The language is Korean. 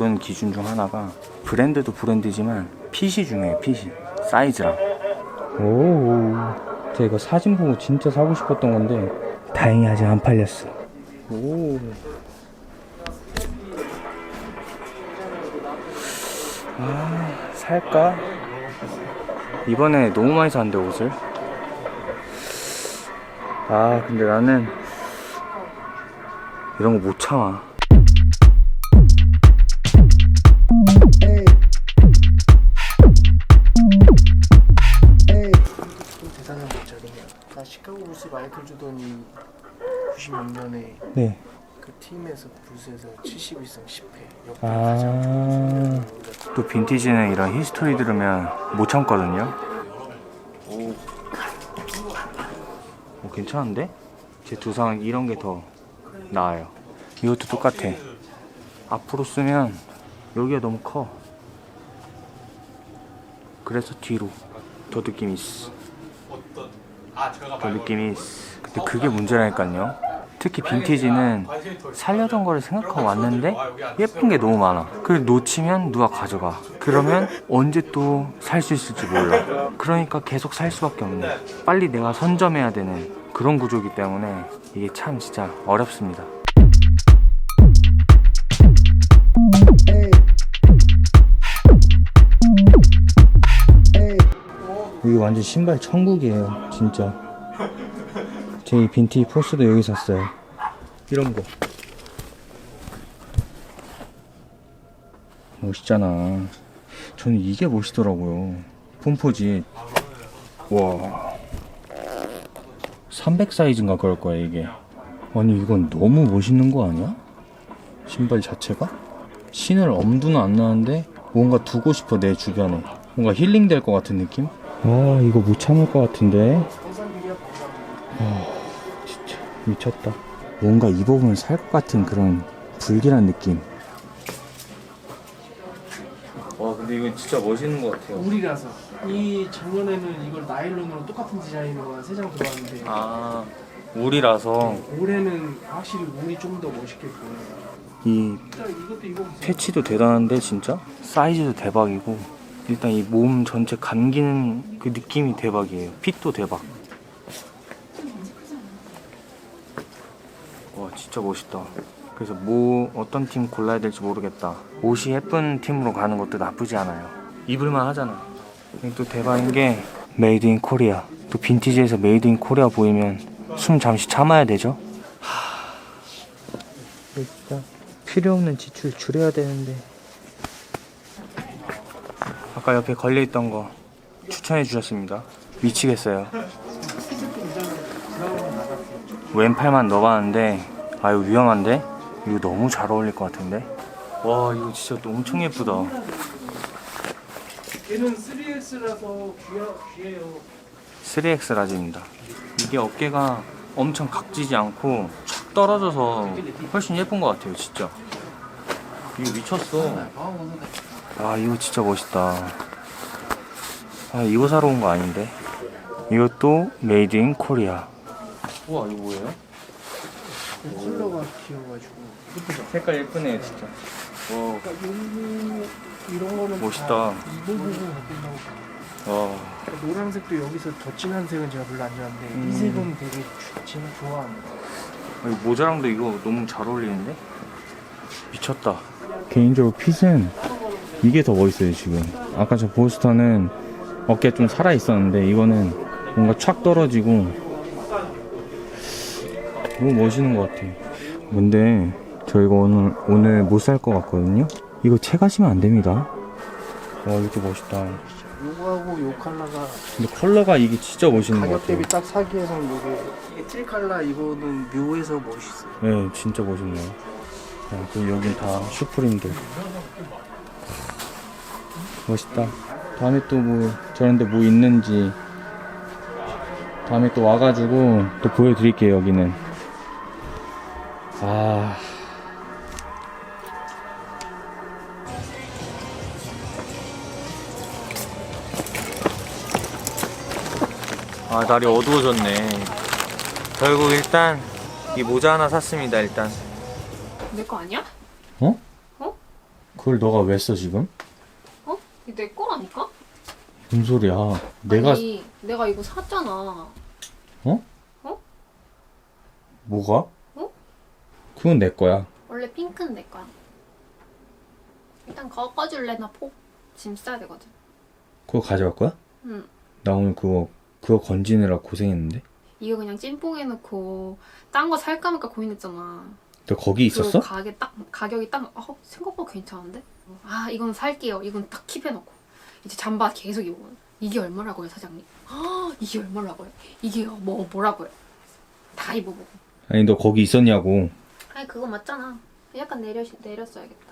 고르는 기준 중 하나가 브랜드도 브랜드지만 핏이 중요해 핏이. 사이즈랑. 오 제가 이거 사진 보고 진짜 사고 싶었던 건데 다행히 아직 안 팔렸어. 오. 아, 살까? 이번에 너무 많이 샀는데 옷을? 아 근데 나는 이런 거 못 참아 96년에 네 그 팀에서 불스에서 71승 10패. 역대 아. 가장 또 빈티지는 이런 히스토리 들으면 못 참거든요. 오, 오 괜찮은데? 제 두상은 이런 게 더 나아요. 이것도 똑같아. 앞으로 쓰면 여기가 너무 커. 그래서 뒤로 더 느낌이 있어. 더 느낌이 있어. 근데 그게 문제라니까요. 특히 빈티지는 살려던 거를 생각하고 왔는데 예쁜 게 너무 많아. 그걸 놓치면 누가 가져가. 그러면 언제 또 살 수 있을지 몰라. 그러니까 계속 살 수밖에 없네. 빨리 내가 선점해야 되는 그런 구조이기 때문에 이게 참 진짜 어렵습니다. 이게 완전 신발 천국이에요, 진짜. 제 빈티 포스도 여기 샀어요. 이런 거. 멋있잖아. 저는 이게 멋있더라고요. 폼포지. 와. 300 사이즈인가 그럴 거야, 이게. 아니, 이건 너무 멋있는 거 아니야? 신발 자체가? 신을 엄두는 안 나는데 뭔가 두고 싶어, 내 주변에. 뭔가 힐링 될 것 같은 느낌? 와, 이거 못 참을 것 같은데. 미쳤다. 뭔가 입어보면 살것 같은 그런 불길한 느낌. 와, 근데 이거 진짜 멋있는 것 같아요. 울이라서. 이 작년에는 이걸 나일론으로 똑같은 디자인으로 세장 들어왔는데 아, 울이라서 올해는 확실히 울이 좀더 멋있게 보여요. 이 일단 이것도 이거 패치도 대단한데 진짜 사이즈도 대박이고 일단 이 몸 전체 감기는 그 느낌이 대박이에요. 핏도 대박. 진짜 멋있다. 그래서 뭐 어떤 팀 골라야 될지 모르겠다. 옷이 예쁜 팀으로 가는 것도 나쁘지 않아요. 입을만 하잖아. 또 대박인 게 메이드 인 코리아. 또 빈티지에서 메이드 인 코리아 보이면 숨 잠시 참아야 되죠. 하... 진짜 필요 없는 지출 줄여야 되는데. 아까 옆에 걸려 있던 거 추천해 주셨습니다. 미치겠어요. 왼팔만 넣어봤는데 아 이거 위험한데? 이거 너무 잘 어울릴 것 같은데? 와 이거 진짜 엄청 예쁘다. 얘는 3X라서 귀하, 귀해 요. 3X 라지입니다. 이게 어깨가 엄청 각지지 않고 촥 떨어져서 훨씬 예쁜 것 같아요, 진짜. 이거 미쳤어. 아, 이거 진짜 멋있다. 아, 이거 사러 온 거 아닌데? 이것도 메이드 인 코리아. 우와, 이거 뭐예요? 컬러가 귀여워가지고. 색깔 예쁘네요, 진짜. 와, 그러니까 요 이런 거는 멋있다. 다 입어보고 바꾼다고. 와. 노란색도 여기서 더 진한 색은 제가 별로 안 좋아하는데 음. 이 색은 되게 주- 진짜 좋아합니다. 이 모자랑도 이거 너무 잘 어울리는데? 미쳤다. 개인적으로 핏은 이게 더 멋있어요, 지금. 아까 저 보스터는 어깨 좀 살아 있었는데 이거는 뭔가 촥 떨어지고 너무 멋있는 것 같아. 근데 저 이거 오늘 오늘 못 살 것 같거든요. 이거 채 가시면 안 됩니다. 와, 이것도 멋있다. 요거하고 요 컬러가 근데 컬러가 이게 진짜 멋있는 것 가격 같아요. 대비 딱 사기에서는 요게 이게 틸 컬러 이거는 묘해서 멋있어요. 네, 진짜 멋있네요. 자, 그리고 여긴 다 슈프림들. 멋있다. 다음에 또 뭐, 저런데 뭐 있는지, 다음에 또 와가지고 또 보여드릴게요, 여기는. 아. 아, 날이 어두워졌네. 결국 일단, 이 모자 하나 샀습니다, 일단. 내 거 아니야? 어? 어? 그걸 너가 왜 써 지금? 어? 이거 내 거라니까? 뭔 소리야? 내가 아니, 내가 이거 샀잖아. 뭐가? 어? 그건 내 거야. 원래 핑크는 내 거야. 일단 그거 꺼줄래? 나 포. 짐 싸야 되거든. 그거 가져갈 거야? 응. 나 오늘 그거 그거 건지느라 고생했는데. 이거 그냥 찐뽕 해놓고 딴 거 살까 말까 고민했잖아. 너 거기 있었어? 그 가게 딱 가격이 딱 어, 생각보다 괜찮은데? 아 이건 살게요. 이건 딱 킵해놓고 이제 잠바 계속 입어. 이게 얼마라고요 사장님? 아 이게 얼마라고요? 이게 뭐 뭐라고요? 다 입어보고. 아니 너 거기 있었냐고. 아니 그거 맞잖아. 약간 내려 내렸어야겠다.